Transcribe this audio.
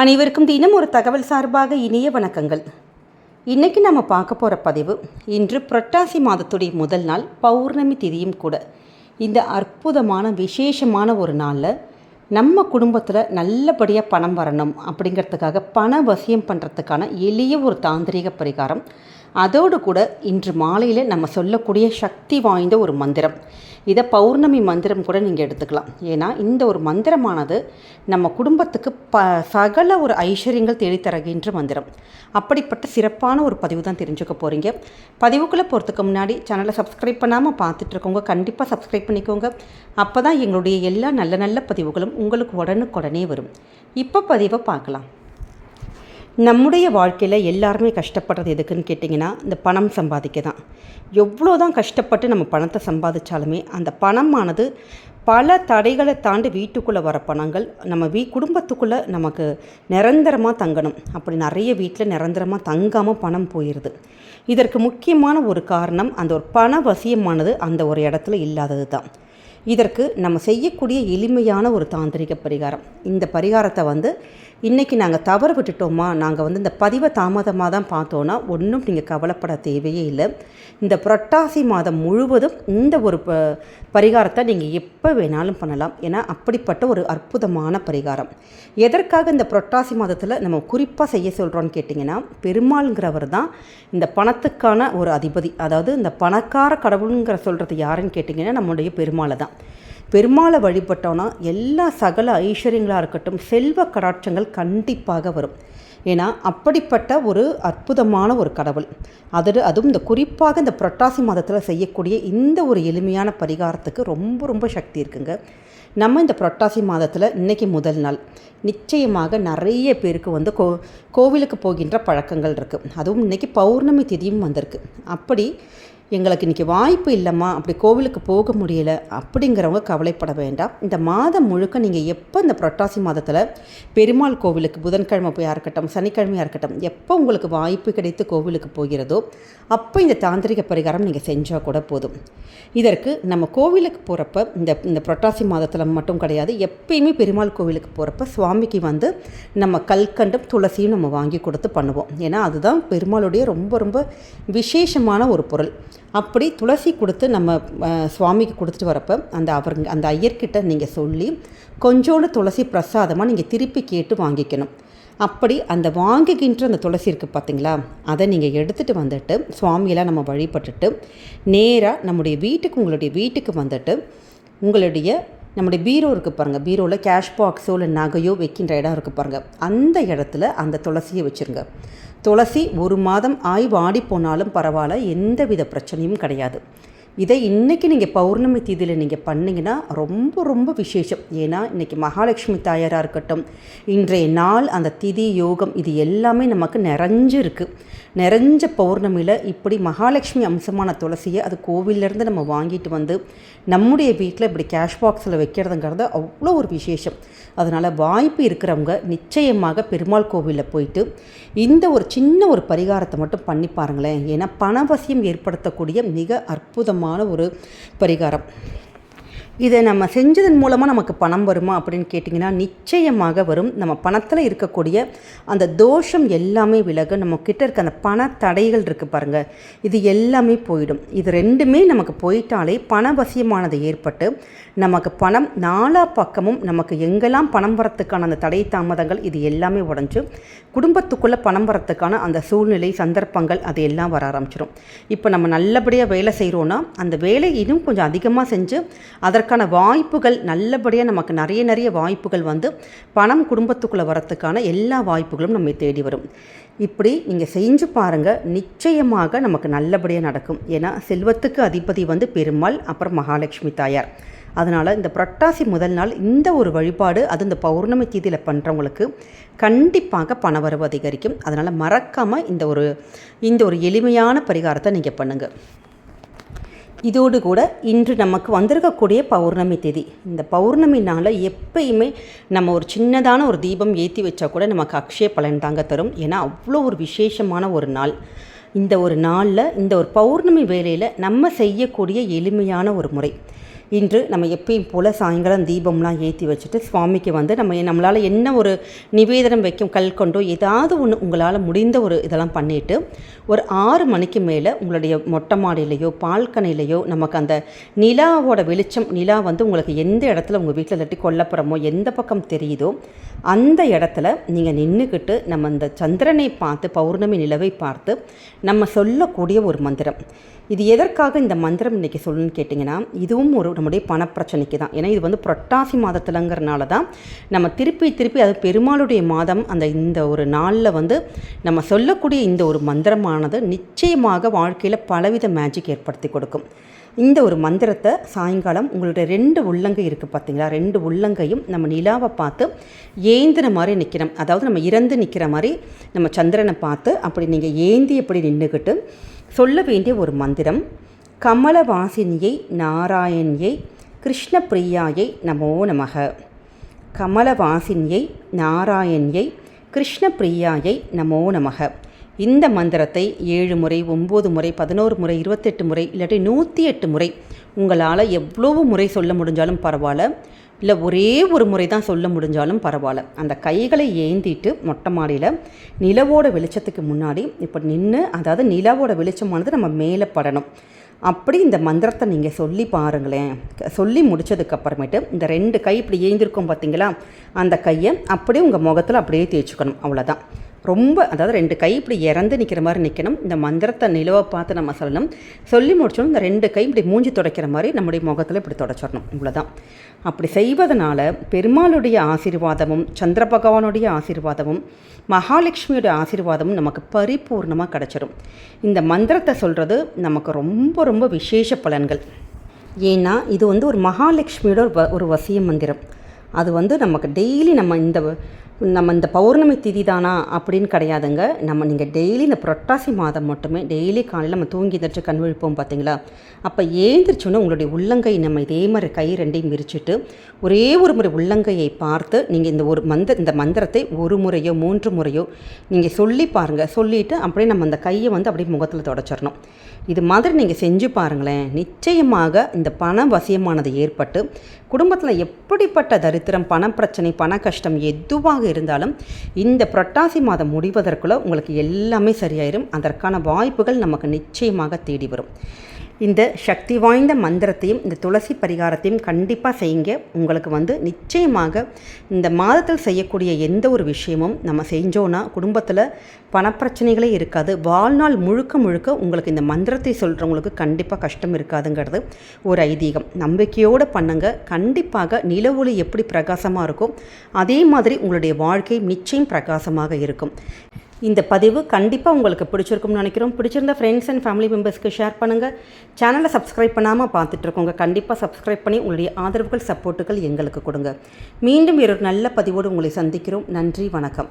அனைவருக்கும் தினம் ஒரு தகவல் சார்பாக இனிய வணக்கங்கள். இன்றைக்கி நம்ம பார்க்க போகிற பதிவு இன்று புரட்டாசி மாதத்துடைய முதல் நாள் பௌர்ணமி திதியும் கூட. இந்த அற்புதமான விசேஷமான ஒரு நாளில் நம்ம குடும்பத்தில் நல்லபடியாக பணம் வரணும் அப்படிங்கிறதுக்காக பண வசியம் பண்ணுறதுக்கான எளிய ஒரு தாந்திரிக பரிகாரம் அதோடு கூட இன்று மாலையில் நம்ம சொல்லக்கூடிய சக்தி வாய்ந்த ஒரு மந்திரம். இதை பௌர்ணமி மந்திரம் கூட நீங்கள் எடுத்துக்கலாம். ஏன்னா இந்த ஒரு மந்திரமானது நம்ம குடும்பத்துக்கு ப சகல ஒரு ஐஸ்வர்யங்கள் தேடித்தரகின்ற மந்திரம். அப்படிப்பட்ட சிறப்பான ஒரு பதிவு தான் தெரிஞ்சுக்க போகிறீங்க பதிவுக்குள்ளே போகிறதுக்கு முன்னாடி சேனலை சப்ஸ்கிரைப் பண்ணாமல் பார்த்துட்ருக்கோங்க கண்டிப்பாக சப்ஸ்கிரைப் பண்ணிக்கோங்க. அப்போ தான் எங்களுடைய எல்லா நல்ல நல்ல பதிவுகளும் உங்களுக்கு உடனுக்குடனே வரும். இப்போ பதிவை பார்க்கலாம். நம்முடைய வாழ்க்கையில் எல்லாருமே கஷ்டப்படுறது எதுக்குன்னு கேட்டிங்கன்னா இந்த பணம் சம்பாதிக்க தான் எவ்வளோ தான் கஷ்டப்பட்டு நம்ம பணத்தை சம்பாதிச்சாலுமே அந்த பணமானது பல தடைகளை தாண்டி வீட்டுக்குள்ளே வர பணங்கள் நம்ம வீ குடும்பத்துக்குள்ளே நமக்கு நிரந்தரமாக தங்கணும். அப்படி நிறைய வீட்டில் நிரந்தரமாக தங்காமல் பணம் போயிடுது இதற்கு முக்கியமான ஒரு காரணம் அந்த ஒரு பண வசியமானது அந்த ஒரு இடத்துல இல்லாதது தான் இதற்கு நம்ம செய்யக்கூடிய எளிமையான ஒரு தாந்திரிக பரிகாரம். இந்த பரிகாரத்தை வந்து இன்றைக்கி நாங்கள் தவறு விட்டுட்டோமா? நாங்கள் வந்து இந்த பதிவை தாமதமாக தான் பார்த்தோன்னா ஒன்றும் நீங்கள் கவலைப்பட தேவையே இல்லை. இந்த புரட்டாசி மாதம் முழுவதும் இந்த ஒரு ப பரிகாரத்தை நீங்கள் எப்போ வேணாலும் பண்ணலாம். ஏன்னா அப்படிப்பட்ட ஒரு அற்புதமான பரிகாரம். எதற்காக இந்த புரட்டாசி மாதத்தில் நம்ம குறிப்பாக செய்ய சொல்கிறோன்னு கேட்டிங்கன்னா பெருமாள்ங்கிறவர் தான் இந்த பணத்துக்கான ஒரு அதிபதி. அதாவது இந்த பணக்கார கடவுளுங்கிற சொல்கிறது யாருன்னு கேட்டிங்கன்னா நம்முடைய பெருமாளை தான். பெருமாளை வழிபட்டோன்னா எல்லா சகல ஐஸ்வர்யங்களாக இருக்கட்டும் செல்வ கடாட்சங்கள் கண்டிப்பாக வரும். ஏன்னா அப்படிப்பட்ட ஒரு அற்புதமான ஒரு கடவுள். அது அதுவும் இந்த குறிப்பாக இந்த புரட்டாசி மாதத்தில் செய்யக்கூடிய இந்த ஒரு எளிமையான பரிகாரத்துக்கு ரொம்ப ரொம்ப சக்தி இருக்குங்க. நம்ம இந்த புரட்டாசி மாதத்தில் இன்றைக்கி முதல் நாள். நிச்சயமாக நிறைய பேருக்கு வந்து கோ கோவிலுக்கு போகின்ற பழக்கங்கள் இருக்குது அதுவும் இன்றைக்கி பௌர்ணமி திதியும் வந்திருக்கு. அப்படி எங்களுக்கு இன்றைக்கி வாய்ப்பு இல்லைம்மா அப்படி கோவிலுக்கு போக முடியல அப்படிங்கிறவங்க கவலைப்பட வேண்டாம். இந்த மாதம் முழுக்க நீங்கள் எப்போ இந்த புரட்டாசி மாதத்தில் பெருமாள் கோவிலுக்கு புதன்கிழமை போயாக இருக்கட்டும் சனிக்கிழமையாக இருக்கட்டும் எப்போ உங்களுக்கு வாய்ப்பு கிடைத்து கோவிலுக்கு போகிறதோ அப்போ இந்த தாந்திரிக பரிகாரம் நீங்கள் செஞ்சால் கூட போதும். இதற்கு நம்ம கோவிலுக்கு போகிறப்ப இந்த இந்த புரட்டாசி மாதத்தில் மட்டும் கிடையாது. எப்பயுமே பெருமாள் கோவிலுக்கு போகிறப்ப சுவாமிக்கு வந்து நம்ம கல்கண்டும் துளசியும் நம்ம வாங்கி கொடுத்து பண்ணுவோம். ஏன்னா அதுதான் பெருமாளுடைய ரொம்ப ரொம்ப விசேஷமான ஒரு பொருள். அப்படி துளசி கொடுத்து நம்ம சுவாமிக்கு கொடுத்துட்டு வரப்போ அந்த அவர் அந்த ஐயர்கிட்ட நீங்கள் சொல்லி கொஞ்சோண்டு துளசி பிரசாதமாக நீங்கள் திருப்பி கேட்டு வாங்கிக்கணும். அப்படி அந்த வாங்குகின்ற அந்த துளசி இருக்குது பார்த்தீங்களா அதை நீங்கள் எடுத்துகிட்டு வந்துட்டு சுவாமியெல்லாம் நம்ம வழிபட்டுட்டு நேராக நம்முடைய வீட்டுக்கு உங்களுடைய வீட்டுக்கு வந்துட்டு உங்களுடைய நம்முடைய பீரோ இருக்குது பாருங்கள் பீரோவில் கேஷ் பாக்ஸோ இல்லை நகையோ வைக்கின்ற இடம் இருக்குது பாருங்கள் அந்த இடத்துல அந்த துளசியை வச்சுருங்க. துளசி ஒரு மாதம் ஆய் வாடி போனாலும் பரவாயில்ல. எந்த வித பிரச்சனையும் கிடையாது. இதை இன்றைக்கி நீங்கள் பௌர்ணமி தீதியில் நீங்கள் பண்ணிங்கன்னா ரொம்ப ரொம்ப விசேஷம். ஏன்னா இன்றைக்கி மகாலட்சுமி தாயாராக இருக்கட்டும் இன்றைய நாள் அந்த திதி யோகம் இது எல்லாமே நமக்கு நிறைஞ்சிருக்கு. நிறைஞ்ச பௌர்ணமியில் இப்படி மகாலட்சுமி அம்சமான துளசியை அது கோவிலேருந்து நம்ம வாங்கிட்டு வந்து நம்முடைய வீட்டில் இப்படி கேஷ் பாக்ஸில் வைக்கிறதுங்கிறது அவ்வளோ ஒரு விசேஷம். அதனால் வாய்ப்பு இருக்கிறவங்க நிச்சயமாக பெருமாள் கோவிலில் போயிட்டு இந்த ஒரு சின்ன ஒரு பரிகாரத்தை மட்டும் பண்ணி பாருங்களேன். ஏன்னா பணவசியம் ஏற்படுத்தக்கூடிய மிக அற்புதமான ஒரு பரிகாரம். இதை நம்ம செஞ்சதன் மூலமாக நமக்கு பணம் வருமா அப்படின்னு கேட்டிங்கன்னா நிச்சயமாக வரும். நம்ம பணத்தில் இருக்கக்கூடிய அந்த தோஷம் எல்லாமே விலக நம்ம கிட்ட இருக்க அந்த பண தடைகள் இருக்குது பாருங்கள் இது எல்லாமே போயிடும். இது ரெண்டுமே நமக்கு போயிட்டாலே பணவசியமானது ஏற்பட்டு நமக்கு பணம் நாலா பக்கமும் நமக்கு எங்கெல்லாம் பணம் வரத்துக்கான அந்த தடை தாமதங்கள் இது எல்லாமே உடஞ்சு குடும்பத்துக்குள்ளே பணம் வரத்துக்கான அந்த சூழ்நிலை சந்தர்ப்பங்கள் அது எல்லாம் வர ஆரம்பிச்சிடும் இப்போ நம்ம நல்லபடியாக வேலை செய்கிறோன்னா அந்த வேலை இன்னும் கொஞ்சம் அதிகமாக செஞ்சு அதற்கு அதற்கான வாய்ப்புகள் நல்லபடியாக நமக்கு நிறைய நிறைய வாய்ப்புகள் வந்து பணம் குடும்பத்துக்குள்ளே வரத்துக்கான எல்லா வாய்ப்புகளும் நம்மை தேடி வரும். இப்படி நீங்கள் செஞ்சு பாருங்கள் நிச்சயமாக நமக்கு நல்லபடியாக நடக்கும். ஏன்னா செல்வத்துக்கு அதிபதி வந்து பெருமாள் அப்புறம் மகாலட்சுமி தாயார். அதனால் இந்த புரட்டாசி முதல் நாள் இந்த ஒரு வழிபாடு அது இந்த பௌர்ணமி தீதியில் பண்ணுறவங்களுக்கு கண்டிப்பாக பணவரவு அதிகரிக்கும். அதனால் மறக்காமல் இந்த ஒரு இந்த ஒரு எளிமையான பரிகாரத்தை நீங்கள் பண்ணுங்கள் இதோடு கூட இன்று நமக்கு வந்திருக்கக்கூடிய பௌர்ணமி தேதி. இந்த பௌர்ணமி நாளில் எப்பயுமே நம்ம ஒரு சின்னதான ஒரு தீபம் ஏற்றி வச்சா கூட நமக்கு அக்ஷய பலன் தாங்க தரும். ஏன்னா அவ்வளோ ஒரு விசேஷமான ஒரு நாள். இந்த ஒரு நாளில் இந்த ஒரு பௌர்ணமி வேலையில் நம்ம செய்யக்கூடிய எளிமையான ஒரு முறை. இன்று நம்ம எப்பயும் போல் சாயங்காலம் தீபம்லாம் ஏற்றி வச்சுட்டு சுவாமிக்கு வந்து நம்ம நம்மளால் என்ன ஒரு நிவேதனம் வைக்கும் கல் கொண்டோ ஏதாவது ஒன்று உங்களால் முடிந்த ஒரு இதெல்லாம் பண்ணிவிட்டு ஒரு ஆறு மணிக்கு மேலே உங்களுடைய மொட்டை மாடியிலையோ பால்கனிலையோ நமக்கு அந்த நிலாவோட வெளிச்சம் நிலா வந்து உங்களுக்கு எந்த இடத்துல உங்கள் வீட்டில் இல்லாட்டி கொல்லப்புறமோ எந்த பக்கம் தெரியுதோ அந்த இடத்துல நீங்கள் நின்றுக்கிட்டு நம்ம அந்த சந்திரனை பார்த்து பௌர்ணமி நிலவை பார்த்து நம்ம சொல்லக்கூடிய ஒரு மந்திரம். இது எதற்காக இந்த மந்திரம் இன்றைக்கி சொல்லணும்னு கேட்டிங்கன்னா இதுவும் ஒரு நம்முடைய பணப்பிரச்சனைக்கு தான். ஏன்னா இது வந்து புரட்டாசி மாதத்துலங்கிறனால தான் நம்ம திருப்பி திருப்பி அது பெருமாளுடைய மாதம் அந்த இந்த ஒரு நாளில் வந்து நம்ம சொல்லக்கூடிய இந்த ஒரு மந்திரமானது நிச்சயமாக வாழ்க்கையில் பலவித மேஜிக் ஏற்படுத்தி கொடுக்கும். இந்த ஒரு மந்திரத்தை சாயங்காலம் உங்களுடைய ரெண்டு உள்ளங்கை இருக்குது பார்த்தீங்களா ரெண்டு உள்ளங்கையும் நம்ம நிலாவை பார்த்து ஏந்தின மாதிரி நிற்கிறோம் அதாவது நம்ம இறந்து நிற்கிற மாதிரி நம்ம சந்திரனை பார்த்து அப்படி நீங்கள் ஏந்தி எப்படி நின்றுக்கிட்டு சொல்ல வேண்டிய ஒரு மந்திரம். கமலவாசினியை நாராயணியை கிருஷ்ணப்பிரியாயை நமோ நமக. கமலவாசினியை நாராயணியை கிருஷ்ணப்பிரியாயை நமோ நமக. இந்த மந்திரத்தை ஏழு முறை ஒம்பது முறை பதினோரு முறை இருபத்தெட்டு முறை இல்லாட்டி நூற்றி எட்டு முறை உங்களால் எவ்வளவு முறை சொல்ல முடிஞ்சாலும் பரவாயில்ல. இல்லை ஒரே ஒரு முறை தான் சொல்ல முடிஞ்சாலும் பரவாயில்ல. அந்த கைகளை ஏந்திட்டு மொட்டை மாடியில் நிலவோட வெளிச்சத்துக்கு முன்னாடி இப்போ நின்று அதாவது நிலவோட வெளிச்சமானது நம்ம மேலே படணும். அப்படி இந்த மந்திரத்தை நீங்கள் சொல்லி பாருங்களேன். சொல்லி முடித்ததுக்கப்புறமேட்டு இந்த ரெண்டு கை இப்படி ஏந்திருக்கும் பார்த்தீங்களா அந்த கையை அப்படியே உங்கள் முகத்தில் அப்படியே தேய்ச்சிக்கணும். அவ்வளோதான் ரொம்ப அதாவது ரெண்டு கை இப்படி இறந்து நிற்கிற மாதிரி நிற்கணும் இந்த மந்திரத்தை நிலவை பார்த்து நம்ம சொல்லணும். சொல்லி முடிச்சோம் இந்த ரெண்டு கை இப்படி மூஞ்சி துடைக்கிற மாதிரி நம்முடைய முகத்தில் இப்படி தொடச்சிடணும். இவ்வளோதான் அப்படி செய்வதனால பெருமாளுடைய ஆசீர்வாதமும் சந்திர பகவானுடைய ஆசீர்வாதமும் மகாலட்சுமியோட ஆசீர்வாதமும் நமக்கு பரிபூர்ணமாக கிடச்சிரும் இந்த மந்திரத்தை சொல்கிறது நமக்கு ரொம்ப ரொம்ப விசேஷ பலன்கள். ஏன்னா இது வந்து ஒரு மகாலட்சுமியோட வ ஒரு வசிய மந்திரம். அது வந்து நமக்கு டெய்லி நம்ம இந்த நம்ம இந்த பௌர்ணமி திதி தானா அப்படின்னு கிடையாதுங்க. நம்ம நீங்கள் டெய்லி இந்த புரட்டாசி மாதம் மட்டுமே டெய்லி காலையில் நம்ம தூங்கி எந்திரிச்சு கண் விழிப்போம் பார்த்தீங்களா அப்போ ஏந்திரிச்சோன்னே உங்களுடைய உள்ளங்கை நம்ம இதே மாதிரி கை ரெண்டையும் விரிச்சிட்டு ஒரே ஒரு முறை உள்ளங்கையை பார்த்து நீங்கள் இந்த ஒரு மந்த இந்த மந்திரத்தை ஒரு முறையோ மூன்று முறையோ நீங்கள் சொல்லி பாருங்கள் சொல்லிவிட்டு அப்படியே நம்ம அந்த கையை வந்து அப்படியே முகத்தில் தொடச்சிடணும். இது மாதிரி நீங்கள் செஞ்சு பாருங்களேன். நிச்சயமாக இந்த பண வசியமானது ஏற்பட்டு குடும்பத்தில் எப்படிப்பட்ட தரித்திரம் பண பிரச்சனை பண கஷ்டம் எதுவாக இருந்தாலும் இந்த புரட்டாசி மாதம் முடிவதற்குள்ளே உங்களுக்கு எல்லாமே சரியாயிரும். அதற்கான வாய்ப்புகள் நமக்கு நிச்சயமாக தேடி வரும். இந்த சக்தி வாய்ந்த மந்திரத்தையும் இந்த துளசி பரிகாரத்தையும் கண்டிப்பாக செய்யுங்க. உங்களுக்கு வந்து நிச்சயமாக இந்த மாதத்தில் செய்யக்கூடிய எந்த ஒரு விஷயமும் நம்ம செஞ்சோன்னா குடும்பத்தில் பணப்பிரச்சனைகளே இருக்காது. வாழ்நாள் முழுக்க முழுக்க உங்களுக்கு இந்த மந்திரத்தை சொல்கிறவங்களுக்கு கண்டிப்பாக கஷ்டம் இருக்காதுங்கிறது ஒரு ஐதீகம். நம்பிக்கையோடு பண்ணுங்க. கண்டிப்பாக நில ஒளி எப்படி பிரகாசமாக இருக்கும் அதே மாதிரி உங்களுடைய வாழ்க்கை நிச்சயம் பிரகாசமாக இருக்கும். இந்த பதிவு கண்டிப்பாக உங்களுக்கு பிடிச்சிருக்கும்னு நினைக்கிறோம். பிடிச்சிருந்த ஃப்ரெண்ட்ஸ் அண்ட் ஃபேமிலி மெம்பர்ஸ்க்கு ஷேர் பண்ணுங்கள் சேனலை சப்ஸ்கிரைப் பண்ணாமல் பார்த்துட்ருக்கோங்க கண்டிப்பாக சப்ஸ்கிரைப் பண்ணி உங்களுடைய ஆதரவுகள் சப்போர்ட்டுகள் எங்களுக்கு கொடுங்க. மீண்டும் ஒரு நல்ல பதிவோடு உங்களை சந்திக்கிறோம். நன்றி வணக்கம்.